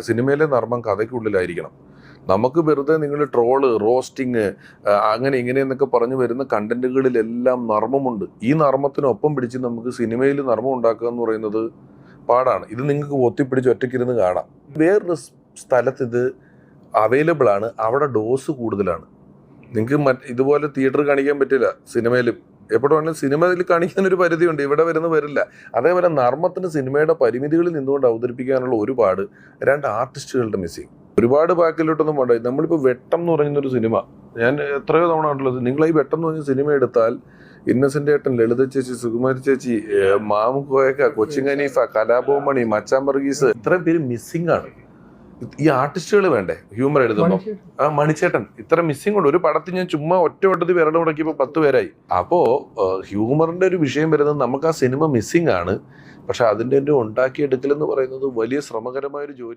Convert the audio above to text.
സിനിമയിലെ നർമ്മം കഥയ്ക്കുള്ളിലായിരിക്കണം. നമുക്ക് വെറുതെ നിങ്ങൾ ട്രോൾ റോസ്റ്റിങ് അങ്ങനെ ഇങ്ങനെ എന്നൊക്കെ പറഞ്ഞു വരുന്ന കണ്ടന്റുകളിലെല്ലാം നർമ്മമുണ്ട്. ഈ നർമ്മത്തിനൊപ്പം പിടിച്ച് നമുക്ക് സിനിമയിൽ നർമ്മം ഉണ്ടാക്കുക എന്ന് പറയുന്നത് പാടാണ്. ഇത് നിങ്ങൾക്ക് ഒത്തിപ്പിടിച്ച് ഒറ്റയ്ക്കിരുന്ന് കാണാം. വേറൊരു സ്ഥലത്ത് ഇത് അവൈലബിൾ ആണ്. അവിടെ ഡോസ് കൂടുതലാണ്. നിങ്ങൾക്ക് മറ്റ് ഇതുപോലെ തിയേറ്റർ കാണിക്കാൻ പറ്റില്ല. സിനിമയിലും. എപ്പോഴും വേണമെങ്കിലും സിനിമയിൽ കാണിക്കാൻ ഒരു പരിധിയുണ്ട്. ഇവിടെ വരുന്ന വരില്ല അതേപോലെ നർമ്മത്തിന് സിനിമയുടെ പരിമിതികളിൽ നിന്നുകൊണ്ട് അവതരിപ്പിക്കാനുള്ള ഒരുപാട് രണ്ട് ആർട്ടിസ്റ്റുകളുടെ മിസ്സിങ്. ഒരുപാട് ബാക്കിലോട്ടൊന്നും വേണ്ട നമ്മളിപ്പോൾ വെട്ടം എന്ന് പറയുന്ന ഒരു സിനിമ. ഞാൻ എത്രയോ തവണ കണ്ടുള്ളത് നിങ്ങൾ ഈ വെട്ടം എന്ന് പറഞ്ഞ സിനിമ എടുത്താൽ ഇന്നസെന്റ് ഏട്ടൻ ലളിത ചേച്ചി സുകുമാരി ചേച്ചി മാമു കോയക്ക കൊച്ചിങ്ങനീഫ കലാഭവമണി മച്ചാൻ വർഗീസ് ഇത്രയും പേര് മിസ്സിംഗ് ആണ് ഈ ആർട്ടിസ്റ്റുകൾ വേണ്ടേ? ഹ്യൂമർ എഴുതുമ്പോൾ ആ മണിച്ചേട്ടൻ ഇത്ര മിസ്സിംഗ് ഉണ്ട്. ഒരു പടത്തിൽ ഞാൻ ചുമ്മാ ഒറ്റ വട്ടത്തിൽ വിരൽ മുടക്കിയപ്പോൾ പത്ത് പേരായി. അപ്പോൾ ഹ്യൂമറിന്റെ ഒരു വിഷയം വരുന്നത് നമുക്ക് ആ സിനിമ മിസ്സിംഗ് ആണ്. പക്ഷെ അതിന്റെ ഉണ്ടാക്കിയെടുക്കൽ എന്ന് പറയുന്നത് വലിയ ശ്രമകരമായ ഒരു ജോലി